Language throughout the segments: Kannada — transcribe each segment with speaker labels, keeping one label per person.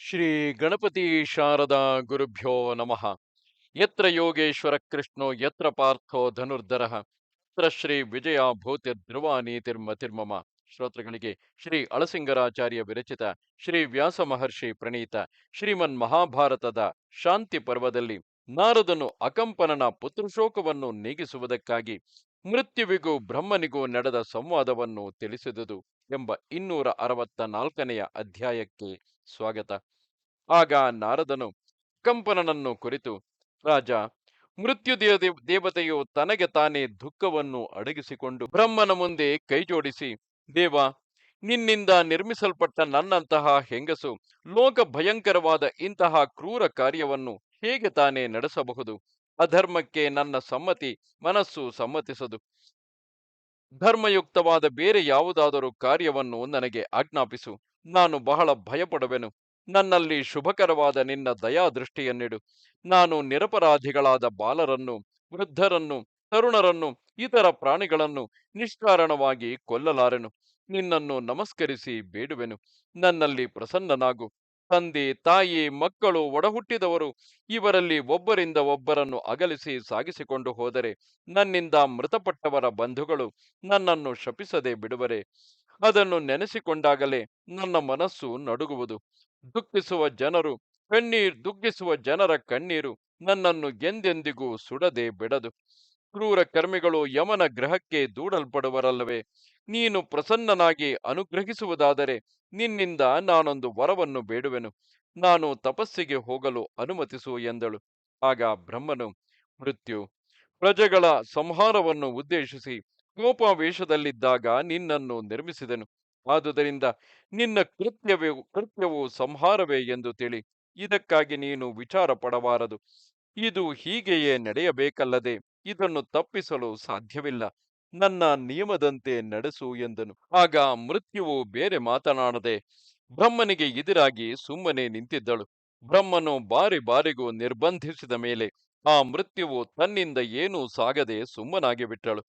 Speaker 1: ಶ್ರೀ ಗಣಪತಿ ಶಾರದಾ ಗುರುಭ್ಯೋ ನಮಃ. ಯತ್ರ ಯೋಗೇಶ್ವರ ಕೃಷ್ಣೋ, ಯತ್ರ ಪಾರ್ಥೋ ಧನುರ್ಧರ. ಯತ್ರ ಶ್ರೀ ವಿಜಯ ಭೂತಿರ್ ಧ್ರುವ ನೀತಿರ್ಮತಿರ್ಮಮ ಶ್ರೋತೃಗಳಿಗೆ ಶ್ರೀ ಅಳಸಿಂಗರಾಚಾರ್ಯ ವಿರಚಿತ ಶ್ರೀ ವ್ಯಾಸ ಮಹರ್ಷಿ ಪ್ರಣೀತ ಶ್ರೀಮನ್ ಮಹಾಭಾರತದ ಶಾಂತಿ ಪರ್ವದಲ್ಲಿ ನಾರದನು ಅಕಂಪನನ ಪುತ್ರಶೋಕವನ್ನು ನೀಗಿಸುವುದಕ್ಕಾಗಿ ಮೃತ್ಯುವಿಗೂ ಬ್ರಹ್ಮನಿಗೂ ನಡೆದ ಸಂವಾದವನ್ನು ತಿಳಿಸಿದುದು. ಎಂಬ ಇನ್ನೂರ ಅರವತ್ತ ನಾಲ್ಕನೆಯ ಅಧ್ಯಾಯಕ್ಕೆ ಸ್ವಾಗತ. ಆಗ ನಾರದನು ಕಂಪನನನ್ನು ಕುರಿತು, ರಾಜ, ಮೃತ್ಯು ದೇವ, ದೇವತೆಯು ತನಗೆ ತಾನೇ ದುಃಖವನ್ನು ಅಡಗಿಸಿಕೊಂಡು ಬ್ರಹ್ಮನ ಮುಂದೆ ಕೈಜೋಡಿಸಿ, ದೇವ, ನಿನ್ನಿಂದ ನಿರ್ಮಿಸಲ್ಪಟ್ಟ ನನ್ನಂತಹ ಹೆಂಗಸು ಲೋಕ ಭಯಂಕರವಾದ ಇಂತಹ ಕ್ರೂರ ಕಾರ್ಯವನ್ನು ಹೇಗೆ ತಾನೇ ನಡೆಸಬಹುದು? ಅಧರ್ಮಕ್ಕೆ ನನ್ನ ಸಮ್ಮತಿ, ಮನಸ್ಸು ಸಮ್ಮತಿಸದು. ಧರ್ಮಯುಕ್ತವಾದ ಬೇರೆ ಯಾವುದಾದರೂ ಕಾರ್ಯವನ್ನು ನನಗೆ ಆಜ್ಞಾಪಿಸು. ನಾನು ಬಹಳ ಭಯಪಡುವೆನು. ನನ್ನಲ್ಲಿ ಶುಭಕರವಾದ ನಿನ್ನ ದಯಾದೃಷ್ಟಿಯನ್ನಿಡು ನಾನು ನಿರಪರಾಧಿಗಳಾದ ಬಾಲರನ್ನು, ವೃದ್ಧರನ್ನು, ತರುಣರನ್ನು, ಇತರ ಪ್ರಾಣಿಗಳನ್ನು ನಿಷ್ಕಾರಣವಾಗಿ ಕೊಲ್ಲಲಾರೆನು. ನಿನ್ನನ್ನು ನಮಸ್ಕರಿಸಿ ಬೇಡುವೆನು. ನನ್ನಲ್ಲಿ ಪ್ರಸನ್ನನಾಗು. ತಂದೆ, ತಾಯಿ, ಮಕ್ಕಳು ಒಡಹುಟ್ಟಿದವರು ಇವರಲ್ಲಿ ಒಬ್ಬರಿಂದ ಒಬ್ಬರನ್ನು ಅಗಲಿಸಿ ಸಾಗಿಸಿಕೊಂಡು ಹೋದರೆ ನನ್ನಿಂದ ಮೃತಪಟ್ಟವರ ಬಂಧುಗಳು ನನ್ನನ್ನು ಶಪಿಸದೆ ಬಿಡುವರೆ. ಅದನ್ನು ನೆನೆಸಿಕೊಂಡಾಗಲೇ ನನ್ನ ಮನಸ್ಸು ನಡುಗುವುದು. ದುಃಖಿಸುವ ಜನರು, ಕಣ್ಣೀರ್ ದುಃಖಿಸುವ ಜನರ ಕಣ್ಣೀರು ನನ್ನನ್ನು ಎಂದೆಂದಿಗೂ ಸುಡದೆ ಬಿಡದು. ಕ್ರೂರ ಕರ್ಮಿಗಳು ಯಮನ ಗ್ರಹಕ್ಕೆ ದೂಡಲ್ಪಡುವರಲ್ಲವೇ? ನೀನು ಪ್ರಸನ್ನನಾಗಿ ಅನುಗ್ರಹಿಸುವುದಾದರೆ ನಿನ್ನಿಂದ ನಾನೊಂದು ವರವನ್ನು ಬೇಡುವೆನು. ನಾನು ತಪಸ್ಸಿಗೆ ಹೋಗಲು ಅನುಮತಿಸು ಎಂದಳು. ಆಗ ಬ್ರಹ್ಮನು, ಮೃತ್ಯು. ಪ್ರಜೆಗಳ ಸಂಹಾರವನ್ನು ಉದ್ದೇಶಿಸಿ ಕೋಪಾವೇಶದಲ್ಲಿದ್ದಾಗ ನಿನ್ನನ್ನು ನಿರ್ಮಿಸಿದನು. ಆದುದರಿಂದ ನಿನ್ನ ಕೃತ್ಯವೇ, ಕೃತ್ಯವು ಸಂಹಾರವೇ ಎಂದು ತಿಳಿ. ಇದಕ್ಕಾಗಿ ನೀನು ವಿಚಾರ ಪಡಬಾರದು ಇದು ಹೀಗೆಯೇ ನಡೆಯಬೇಕಲ್ಲದೆ ಇದನ್ನು ತಪ್ಪಿಸಲು ಸಾಧ್ಯವಿಲ್ಲ. ನನ್ನ ನಿಯಮದಂತೆ ನಡೆಸು ಎಂದನು. ಆಗ ಮೃತ್ಯುವು ಬೇರೆ ಮಾತನಾಡದೆ ಬ್ರಹ್ಮನಿಗೆ ಎದುರಾಗಿ ಸುಮ್ಮನೆ ನಿಂತಿದ್ದಳು. ಬ್ರಹ್ಮನು ಬಾರಿ ಬಾರಿಗೂ ನಿರ್ಬಂಧಿಸಿದ ಮೇಲೆ ಆ ಮೃತ್ಯುವು ತನ್ನಿಂದ ಏನೂ ಸಾಗದೆ ಸುಮ್ಮನಾಗಿ ಬಿಟ್ಟಳು.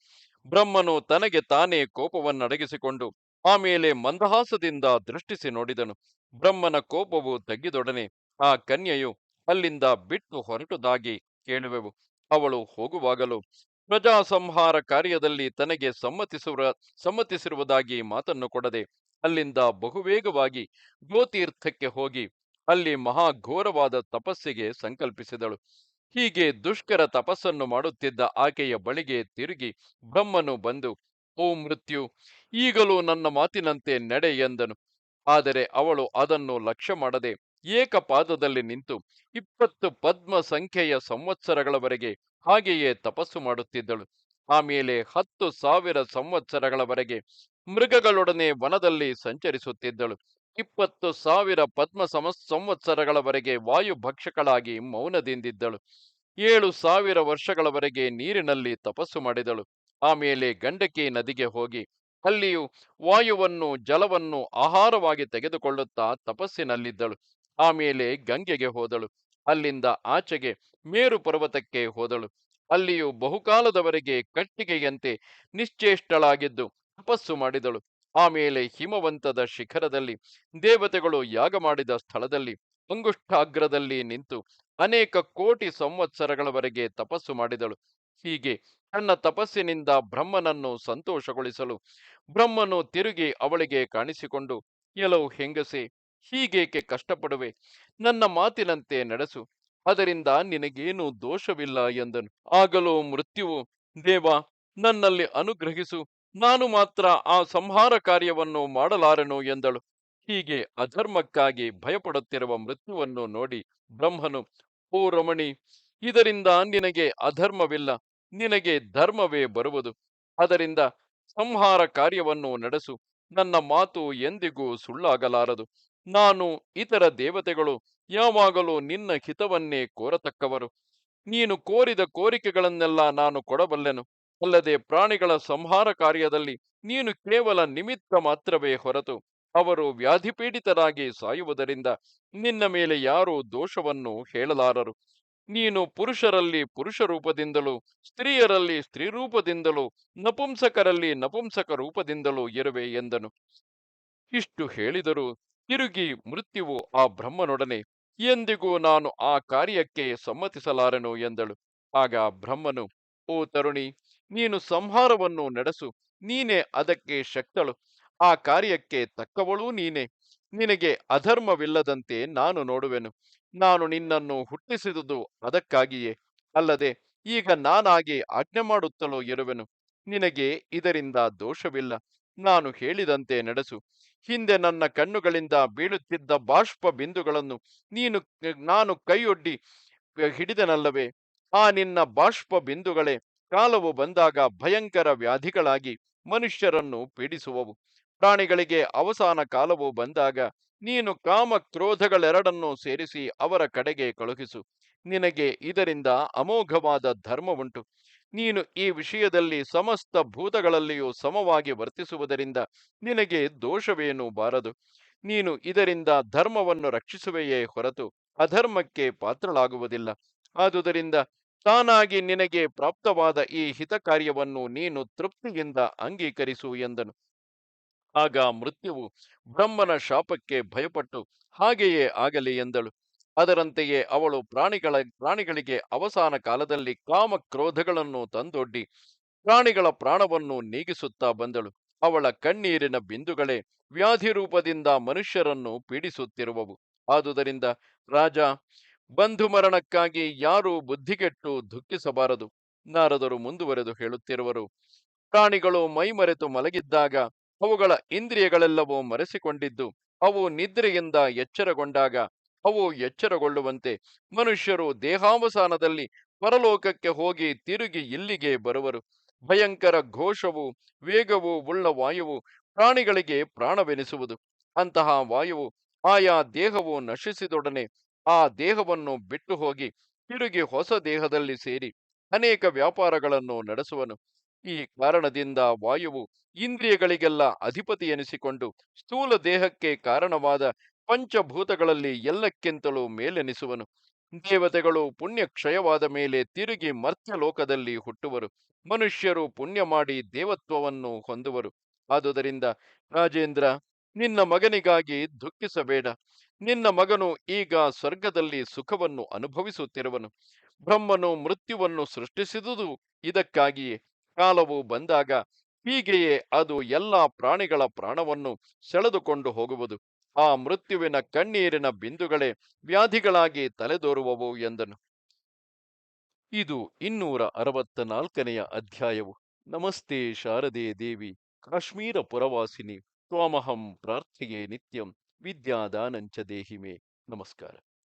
Speaker 1: ಬ್ರಹ್ಮನು ತನಗೆ ತಾನೇ ಕೋಪವನ್ನಡಗಿಸಿಕೊಂಡು ಆಮೇಲೆ ಮಂದಹಾಸದಿಂದ ದೃಷ್ಟಿಸಿ ನೋಡಿದನು. ಬ್ರಹ್ಮನ ಕೋಪವು ತಗ್ಗಿದೊಡನೆ ಆ ಕನ್ಯೆಯು ಅಲ್ಲಿಂದ ಬಿಟ್ಟು ಹೊರಟುದಾಗಿ ಕೇಳುವೆವು. ಅವಳು ಹೋಗುವಾಗಲೂ ಪ್ರಜಾ ಸಂಹಾರ ಕಾರ್ಯದಲ್ಲಿ ತನಗೆ ಸಮ್ಮತಿಸುವ, ಸಮ್ಮತಿಸಿರುವುದಾಗಿ ಮಾತನ್ನು ಕೊಡದೆ ಅಲ್ಲಿಂದ ಬಹುವೇಗವಾಗಿ ಗೋತೀರ್ಥಕ್ಕೆ ಹೋಗಿ ಅಲ್ಲಿ ಮಹಾಘೋರವಾದ ತಪಸ್ಸಿಗೆ ಸಂಕಲ್ಪಿಸಿದಳು. ಹೀಗೆ ದುಷ್ಕರ ತಪಸ್ಸನ್ನು ಮಾಡುತ್ತಿದ್ದ ಆಕೆಯ ಬಳಿಗೆ ತಿರುಗಿ ಬ್ರಹ್ಮನು ಬಂದು, ಓ ಮೃತ್ಯು, ಈಗಲೂ ನನ್ನ ಮಾತಿನಂತೆ ನಡೆ ಎಂದನು. ಆದರೆ ಅವಳು ಅದನ್ನು ಲಕ್ಷ್ಯ ಮಾಡದೆ ಏಕಪಾದದಲ್ಲಿ ನಿಂತು ಇಪ್ಪತ್ತು ಪದ್ಮ ಸಂಖ್ಯೆಯ ಸಂವತ್ಸರಗಳವರೆಗೆ ಹಾಗೆಯೇ ತಪಸ್ಸು ಮಾಡುತ್ತಿದ್ದಳು. ಆಮೇಲೆ ಹತ್ತು ಸಾವಿರ ಸಂವತ್ಸರಗಳವರೆಗೆ ಮೃಗಗಳೊಡನೆ ವನದಲ್ಲಿ ಸಂಚರಿಸುತ್ತಿದ್ದಳು. ಇಪ್ಪತ್ತು ಸಾವಿರ ಪದ್ಮ ಸಮ ಸಂವತ್ಸರಗಳವರೆಗೆ ವಾಯು ಭಕ್ಷಕಳಾಗಿ ಮೌನದಿಂದಿದ್ದಳು. ಏಳು ಸಾವಿರ ವರ್ಷಗಳವರೆಗೆ ನೀರಿನಲ್ಲಿ ತಪಸ್ಸು ಮಾಡಿದಳು. ಆಮೇಲೆ ಗಂಡಕಿ ನದಿಗೆ ಹೋಗಿ ಅಲ್ಲಿಯೂ ವಾಯುವನ್ನು, ಜಲವನ್ನು ಆಹಾರವಾಗಿ ತೆಗೆದುಕೊಳ್ಳುತ್ತಾ ತಪಸ್ಸಿನಲ್ಲಿದ್ದಳು. ಆಮೇಲೆ ಗಂಗೆಗೆ ಹೋದಳು. ಅಲ್ಲಿಂದ ಆಚೆಗೆ ಮೇರು ಪರ್ವತಕ್ಕೆ ಹೋದಳು. ಅಲ್ಲಿಯೂ ಬಹುಕಾಲದವರೆಗೆ ಕಟ್ಟಿಗೆಯಂತೆ ನಿಶ್ಚೇಷ್ಟಳಾಗಿದ್ದು ತಪಸ್ಸು ಮಾಡಿದಳು. ಆಮೇಲೆ ಹಿಮವಂತದ ಶಿಖರದಲ್ಲಿ ದೇವತೆಗಳು ಯಾಗ ಮಾಡಿದ ಸ್ಥಳದಲ್ಲಿ ಅಂಗುಷ್ಠಾಗ್ರದಲ್ಲಿ ನಿಂತು ಅನೇಕ ಕೋಟಿ ಸಂವತ್ಸರಗಳವರೆಗೆ ತಪಸ್ಸು ಮಾಡಿದಳು. ಹೀಗೆ ತನ್ನ ತಪಸ್ಸಿನಿಂದ ಬ್ರಹ್ಮನನ್ನು ಸಂತೋಷಗೊಳಿಸಲು ಬ್ರಹ್ಮನು ತಿರುಗಿ ಅವಳಿಗೆ ಕಾಣಿಸಿಕೊಂಡು ಎಲವು ಹೆಂಗಸೆ ಹೀಗೇಕೆ ಕಷ್ಟಪಡುವೆ? ನನ್ನ ಮಾತಿನಂತೆ ನಡೆಸು. ಅದರಿಂದ ನಿನಗೇನು ದೋಷವಿಲ್ಲ ಎಂದನು. ಆಗಲೋ ಮೃತ್ಯುವು. ದೇವ, ನನ್ನಲ್ಲಿ ಅನುಗ್ರಹಿಸು. ನಾನು ಮಾತ್ರ ಆ ಸಂಹಾರ ಕಾರ್ಯವನ್ನು ಮಾಡಲಾರನು ಎಂದಳು. ಹೀಗೆ ಅಧರ್ಮಕ್ಕಾಗಿ ಭಯಪಡುತ್ತಿರುವ ಮೃತ್ಯುವನ್ನು ನೋಡಿ ಬ್ರಹ್ಮನು, ಓ ರಮಣಿ, ಇದರಿಂದ ನಿನಗೆ ಅಧರ್ಮವಿಲ್ಲ. ನಿನಗೆ ಧರ್ಮವೇ ಬರುವುದು. ಅದರಿಂದ ಸಂಹಾರ ಕಾರ್ಯವನ್ನು ನಡೆಸು. ನನ್ನ ಮಾತು ಎಂದಿಗೂ ಸುಳ್ಳಾಗಲಾರದು. ನಾನು ಇತರ ದೇವತೆಗಳು ಯಾವಾಗಲೂ ನಿನ್ನ ಹಿತವನ್ನೇ ಕೋರತಕ್ಕವರು. ನೀನು ಕೋರಿದ ಕೋರಿಕೆಗಳನ್ನೆಲ್ಲ ನಾನು ಕೊಡಬಲ್ಲೆನು. ಅಲ್ಲದೆ ಪ್ರಾಣಿಗಳ ಸಂಹಾರ ಕಾರ್ಯದಲ್ಲಿ ನೀನು ಕೇವಲ ನಿಮಿತ್ತ ಮಾತ್ರವೇ ಹೊರತು ಅವರು ವ್ಯಾಧಿಪೀಡಿತರಾಗಿ ಸಾಯುವುದರಿಂದ ನಿನ್ನ ಮೇಲೆ ಯಾರೂ ದೋಷವನ್ನು ಹೇಳಲಾರರು. ನೀನು ಪುರುಷರಲ್ಲಿ ಪುರುಷ ರೂಪದಿಂದಲೂ ಸ್ತ್ರೀಯರಲ್ಲಿ ಸ್ತ್ರೀ ರೂಪದಿಂದಲೂ ನಪುಂಸಕರಲ್ಲಿ ನಪುಂಸಕ ರೂಪದಿಂದಲೂ ಇರುವೆ ಎಂದನು. ಇಷ್ಟು ಹೇಳಿದರೂ ತಿರುಗಿ ಮೃತ್ಯುವು ಆ ಬ್ರಹ್ಮನೊಡನೆ, ಎಂದಿಗೂ ನಾನು ಆ ಕಾರ್ಯಕ್ಕೆ ಸಮ್ಮತಿಸಲಾರನು ಎಂದಳು. ಆಗ ಬ್ರಹ್ಮನು, ಓ ತರುಣಿ, ನೀನು ಸಂಹಾರವನ್ನು ನಡೆಸು, ನೀನೇ ಅದಕ್ಕೆ ಶಕ್ತಳು, ಆ ಕಾರ್ಯಕ್ಕೆ ತಕ್ಕವಳೂ ನೀನೆ. ನಿನಗೆ ಅಧರ್ಮವಿಲ್ಲದಂತೆ ನಾನು ನೋಡುವೆನು. ನಾನು ನಿನ್ನನ್ನು ಹುಟ್ಟಿಸಿದುದು ಅದಕ್ಕಾಗಿಯೇ. ಅಲ್ಲದೆ, ಈಗ ನಾನಾಗಿ ಆಜ್ಞೆ ಮಾಡುತ್ತಲೂ ಇರುವೆನು. ನಿನಗೆ ಇದರಿಂದ ದೋಷವಿಲ್ಲ. ನಾನು ಹೇಳಿದಂತೆ ನಡೆಸು. ಹಿಂದೆ ನನ್ನ ಕಣ್ಣುಗಳಿಂದ ಬೀಳುತ್ತಿದ್ದ ಬಾಷ್ಪ ಬಿಂದುಗಳನ್ನು ನೀನು, ನಾನು ಕೈಯೊಡ್ಡಿ ಹಿಡಿದನಲ್ಲವೇ? ಆ ನಿನ್ನ ಬಾಷ್ಪ ಬಿಂದುಗಳೇ ಕಾಲವು ಬಂದಾಗ ಭಯಂಕರ ವ್ಯಾಧಿಗಳಾಗಿ ಮನುಷ್ಯರನ್ನು ಪೀಡಿಸುವವು. ಪ್ರಾಣಿಗಳಿಗೆ ಅವಸಾನ ಕಾಲವು ಬಂದಾಗ ನೀನು ಕಾಮ ಕ್ರೋಧಗಳೆರಡನ್ನೂ ಸೇರಿಸಿ ಅವರ ಕಡೆಗೆ ಕಳುಹಿಸು. ನಿನಗೆ ಇದರಿಂದ ಅಮೋಘವಾದ ಧರ್ಮವುಂಟು. ನೀನು ಈ ವಿಷಯದಲ್ಲಿ ಸಮಸ್ತ ಭೂತಗಳಲ್ಲಿಯೂ ಸಮವಾಗಿ ವರ್ತಿಸುವುದರಿಂದ ನಿನಗೆ ದೋಷವೇನೂ ಬಾರದು. ನೀನು ಇದರಿಂದ ಧರ್ಮವನ್ನು ರಕ್ಷಿಸುವೆಯೇ ಹೊರತು ಅಧರ್ಮಕ್ಕೆ ಪಾತ್ರಳಾಗುವುದಿಲ್ಲ. ಆದುದರಿಂದ ತಾನಾಗಿ ನಿನಗೆ ಪ್ರಾಪ್ತವಾದ ಈ ಹಿತ ಕಾರ್ಯವನ್ನು ನೀನು ತೃಪ್ತಿಯಿಂದ ಅಂಗೀಕರಿಸು ಎಂದನು. ಆಗ ಮೃತ್ಯುವು ಬ್ರಹ್ಮನ ಶಾಪಕ್ಕೆ ಭಯಪಟ್ಟು ಹಾಗೆಯೇ ಆಗಲಿ ಎಂದಳು. ಅದರಂತೆಯೇ ಅವಳು ಪ್ರಾಣಿಗಳ, ಪ್ರಾಣಿಗಳಿಗೆ ಅವಸಾನ ಕಾಲದಲ್ಲಿ ಕಾಮ ಕ್ರೋಧಗಳನ್ನು ತಂದೊಡ್ಡಿ ಪ್ರಾಣಿಗಳ ಪ್ರಾಣವನ್ನು ನೀಗಿಸುತ್ತಾ ಬಂದಳು. ಅವಳ ಕಣ್ಣೀರಿನ ಬಿಂದುಗಳೇ ವ್ಯಾಧಿ ರೂಪದಿಂದ ಮನುಷ್ಯರನ್ನು ಪೀಡಿಸುತ್ತಿರುವವು. ಆದುದರಿಂದ ರಾಜ, ಬಂಧು ಮರಣಕ್ಕಾಗಿ ಯಾರೂ ಬುದ್ಧಿಗೆಟ್ಟು ದುಃಖಿಸಬಾರದು. ನಾರದರು ಮುಂದುವರೆದು ಹೇಳುತ್ತಿರುವರು, ಪ್ರಾಣಿಗಳು ಮೈಮರೆತು ಮಲಗಿದ್ದಾಗ ಅವುಗಳ ಇಂದ್ರಿಯಗಳೆಲ್ಲವೂ ಮರೆಸಿಕೊಂಡಿದ್ದು, ಅವು ನಿದ್ರೆಯಿಂದ ಎಚ್ಚರಗೊಂಡಾಗ ಅವು ಎಚ್ಚರಗೊಳ್ಳುವಂತೆ ಮನುಷ್ಯರು ದೇಹಾವಸಾನದಲ್ಲಿ ಪರಲೋಕಕ್ಕೆ ಹೋಗಿ ತಿರುಗಿ ಇಲ್ಲಿಗೆ ಬರುವರು. ಭಯಂಕರ ಘೋಷವು, ವೇಗವು ಉಳ್ಳ ವಾಯುವು ಪ್ರಾಣಿಗಳಿಗೆ ಪ್ರಾಣವೆನಿಸುವುದು. ಅಂತಹ ವಾಯುವು ಆಯಾ ದೇಹವು ನಶಿಸಿದೊಡನೆ ಆ ದೇಹವನ್ನು ಬಿಟ್ಟು ಹೋಗಿ ತಿರುಗಿ ಹೊಸ ದೇಹದಲ್ಲಿ ಸೇರಿ ಅನೇಕ ವ್ಯಾಪಾರಗಳನ್ನು ನಡೆಸುವನು. ಈ ಕಾರಣದಿಂದ ವಾಯುವು ಇಂದ್ರಿಯಗಳಿಗೆಲ್ಲ ಅಧಿಪತಿ ಎನಿಸಿಕೊಂಡು ಸ್ಥೂಲ ದೇಹಕ್ಕೆ ಕಾರಣವಾದ ಪಂಚಭೂತಗಳಲ್ಲಿ ಎಲ್ಲಕ್ಕಿಂತಲೂ ಮೇಲೆನಿಸುವನು. ದೇವತೆಗಳು ಪುಣ್ಯ ಕ್ಷಯವಾದ ಮೇಲೆ ತಿರುಗಿ ಮರ್ತ್ಯ ಲೋಕದಲ್ಲಿ ಹುಟ್ಟುವರು. ಮನುಷ್ಯರು ಪುಣ್ಯ ಮಾಡಿ ದೇವತ್ವವನ್ನು ಹೊಂದುವರು. ಆದುದರಿಂದ, ರಾಜೇಂದ್ರ, ನಿನ್ನ ಮಗನಿಗಾಗಿ ದುಃಖಿಸಬೇಡ. ನಿನ್ನ ಮಗನು ಈಗ ಸ್ವರ್ಗದಲ್ಲಿ ಸುಖವನ್ನು ಅನುಭವಿಸುತ್ತಿರುವನು. ಬ್ರಹ್ಮನು ಮೃತ್ಯುವನ್ನು ಸೃಷ್ಟಿಸಿದುದು. ಇದಕ್ಕಾಗಿಯೇ ಕಾಲವು ಬಂದಾಗ ಹೀಗೆಯೇ ಅದು ಎಲ್ಲ ಪ್ರಾಣಿಗಳ ಪ್ರಾಣವನ್ನು ಸೆಳೆದುಕೊಂಡು ಹೋಗುವುದು. ಆ ಮೃತ್ಯುವಿನ ಕಣ್ಣೀರಿನ ಬಿಂದುಗಳೇ ವ್ಯಾಧಿಗಳಾಗಿ ತಲೆದೋರುವವು ಎಂದನು. ಇದು ಇನ್ನೂರ ಅರವತ್ತ ನಾಲ್ಕನೆಯ ಅಧ್ಯಾಯವು. ನಮಸ್ತೆ ಶಾರದೆ ದೇವಿ, ಕಾಶ್ಮೀರ ಪುರವಾಸಿನಿ, ತ್ವಾಮಹಂ ಪ್ರಾರ್ಥೆಯೇ ನಿತ್ಯಂ, ವಿದ್ಯಾದಾನಂಚ ದೇಹಿಮೆ. ನಮಸ್ಕಾರ.